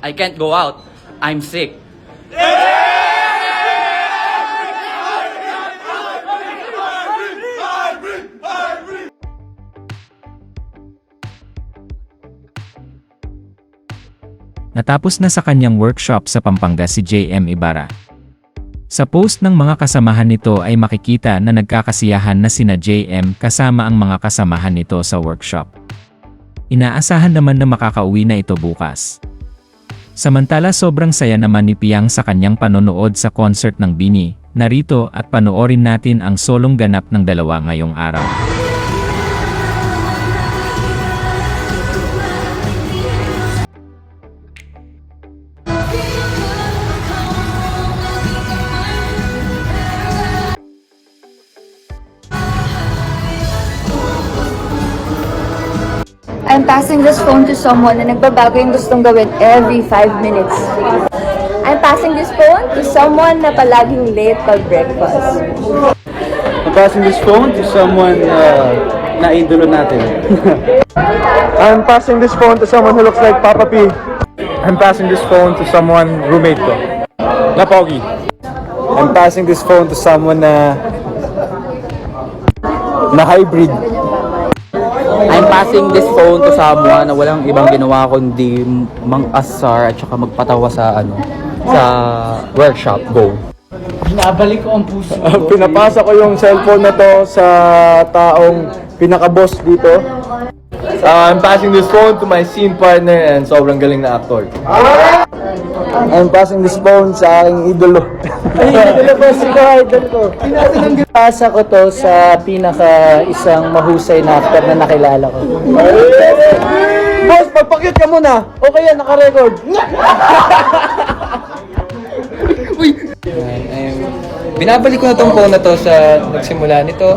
I can't go out. I'm sick. Natapos na sa kanyang workshop sa Pampanga si JM Ibarra. Sa post ng mga kasamahan nito ay makikita na nagkakasiyahan na sina JM kasama ang mga kasamahan nito sa workshop. Inaasahan naman na makakauwi na ito bukas. Samantala sobrang saya naman ni Piang sa kanyang panonood sa concert ng Bini. Narito at panoorin natin ang solong ganap ng dalawa ngayong araw. I'm passing this phone to someone na nagbabago yung gustong gawin every 5 minutes. I'm passing this phone to someone na palaging late pag breakfast. I'm passing this phone to someone uh, na idolo natin. I'm passing this phone to someone who looks like Papa P. I'm passing this phone to someone roommate ko. Na Pogi. I'm passing this phone to someone na na hybrid. I'm passing this phone to someone na walang ibang ginawa kundi mang-asar at saka magpatawa sa ano sa workshop. Go. Pinapasa ko yung cellphone na to sa taong pinaka-boss dito. Uh, I'm passing this phone to my scene partner and sobrang galing na actor. I'm passing this phone sa aking idolo. Ay, idolo ko, sino idol ko? Pasa ko to sa pinaka isang mahusay na actor na nakilala ko. Boss, magpakit ka muna. Okay yan, naka-record. Binabalik ko na tong phone na to sa nagsimula nito.